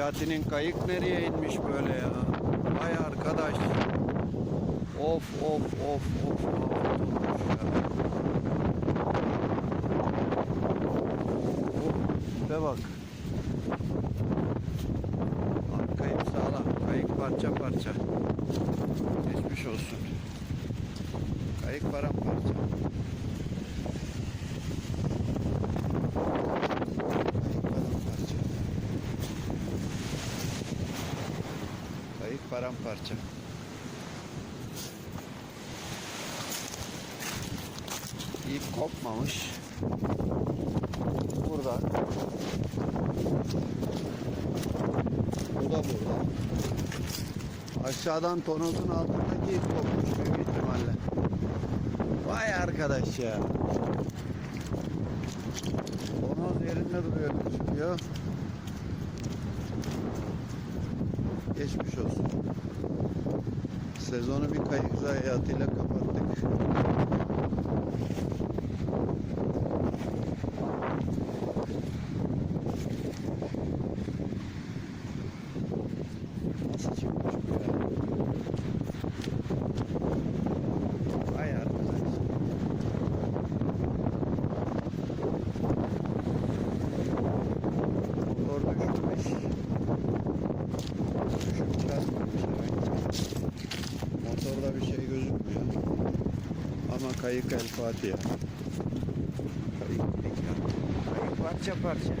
Necati'nin kayık nereye inmiş böyle ya? Vay arkadaş. Of of of of. Tipe bak. Kayık sağlam. Kayık parça parça. Geçmiş olsun. Kayık. Paramparça. Kayık paramparça. İp kopmamış. Burada. Bu da burada. Aşağıdan tonozun altındaki ip kopmuş büyük ihtimalle. Vay arkadaş ya. Tonoz yerinde duruyor gözüküyor. Geçmiş olsun. Sezonu bir kayık zayiatıyla kapattık. Nasıl çıkmış bu ya? Kayık el Fatiha. Kayık. Kayık parça parça.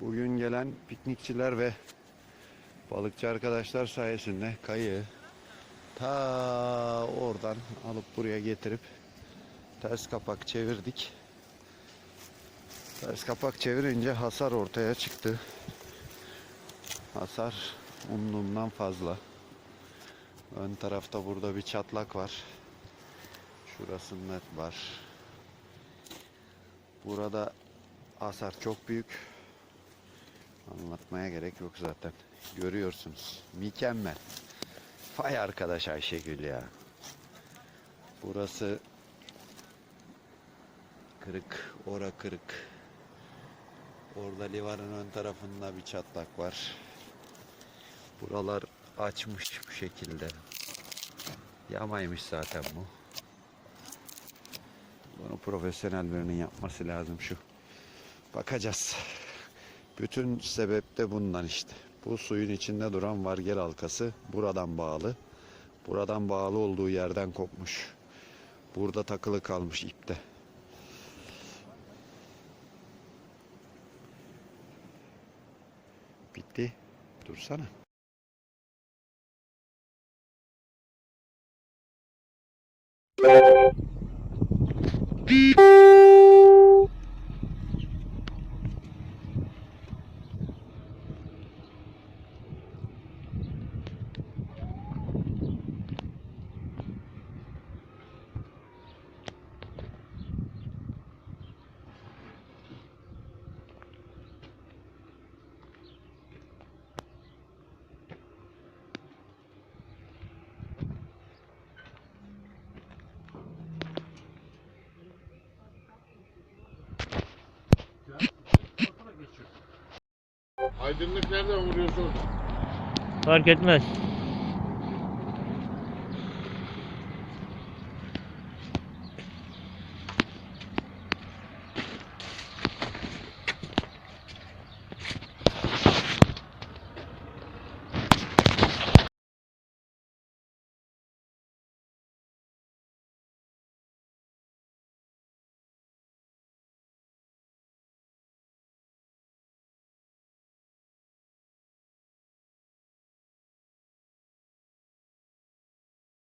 Bugün gelen piknikçiler ve balıkçı arkadaşlar sayesinde kayığı ta oradan alıp buraya getirip ters kapak çevirdik. Ters kapak çevirince hasar ortaya çıktı. Hasar umduğumdan fazla. Ön tarafta burada bir çatlak var. Şurası net var. Burada hasar çok büyük. Anlatmaya gerek yok zaten. Görüyorsunuz. Mükemmel. Vay arkadaş Ayşegül ya. Burası kırık, ora kırık. Orada livarın ön tarafında bir çatlak var. Buralar açmış bu şekilde. Yamaymış zaten bu. Bunu profesyonel birinin yapması lazım şu. Bakacağız. Bütün sebep de bundan işte. Bu suyun içinde duran vargel halkası buradan bağlı. Buradan bağlı olduğu yerden kopmuş. Burada takılı kalmış ipte. Bitti. Dursana. Beep. Aydınlık nereden vuruyorsun? Fark etmez.